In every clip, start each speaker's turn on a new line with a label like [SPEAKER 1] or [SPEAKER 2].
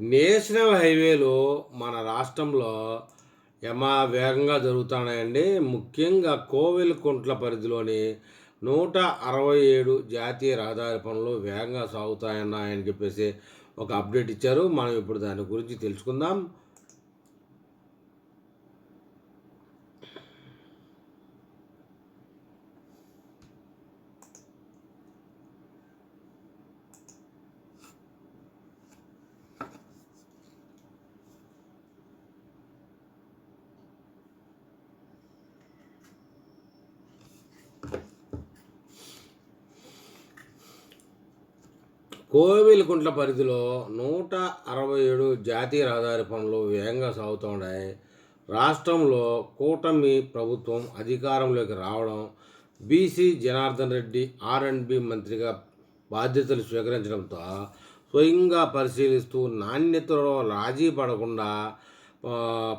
[SPEAKER 1] National హైవేలు మన రాష్ట్రంలో యమా వేగంగా జరుగుతున్నాయండి ముఖ్యంగా కోవెలకుంట్ల పరిధిలోని నూట అరవై ఏడు జాతీయ రహదారి పనులు వేగంగా సాగుతాయన్నాయని చెప్పేసి ఒక అప్డేట్ ఇచ్చారు. మనం ఇప్పుడు దాని గురించి తెలుసుకుందాం. కోవిలకుంట్ల పరిధిలో నూట అరవై ఏడు జాతీయ రహదారి పనులు వేగంగా సాగుతున్నాయి రాష్ట్రంలో కూటమి ప్రభుత్వం అధికారంలోకి రావడం BC Janardhan Reddy R and B మంత్రిగా బాధ్యతలు స్వీకరించడంతో స్వయంగా పరిశీలిస్తూ నాణ్యతలో రాజీ పడకుండా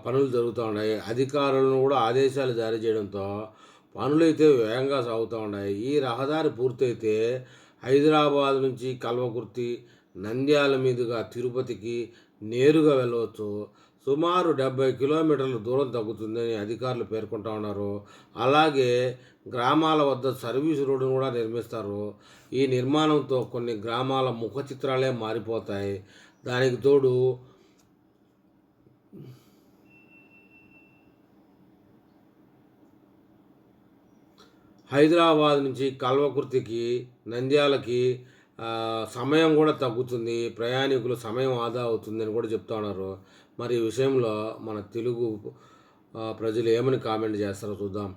[SPEAKER 1] పనులు జరుగుతున్నాయి అధికారులను కూడా ఆదేశాలు జారీ చేయడంతో పనులైతే వేగంగా సాగుతూ ఉన్నాయి ఈ రహదారి పూర్తయితే హైదరాబాద్ నుంచి కల్వకుర్తి నంద్యాల మీదుగా తిరుపతికి నేరుగా వెళ్ళవచ్చు. సుమారు డెబ్బై కిలోమీటర్ల దూరం తగ్గుతుందని అధికారులు పేర్కొంటా ఉన్నారు. అలాగే గ్రామాల వద్ద సర్వీస్ రోడ్డును కూడా నిర్మిస్తారు. ఈ నిర్మాణంతో కొన్ని గ్రామాల ముఖ చిత్రాలే మారిపోతాయి. దానికి తోడు హైదరాబాద్ నుంచి కల్వకుర్తికి నంద్యాలకి సమయం కూడా తగ్గుతుంది. ప్రయాణికులు సమయం ఆదా అవుతుందని కూడా చెప్తా ఉన్నారు. మరి ఈ విషయంలో మన తెలుగు ప్రజలు ఏమని కామెంట్ చేస్తారో చూద్దాం.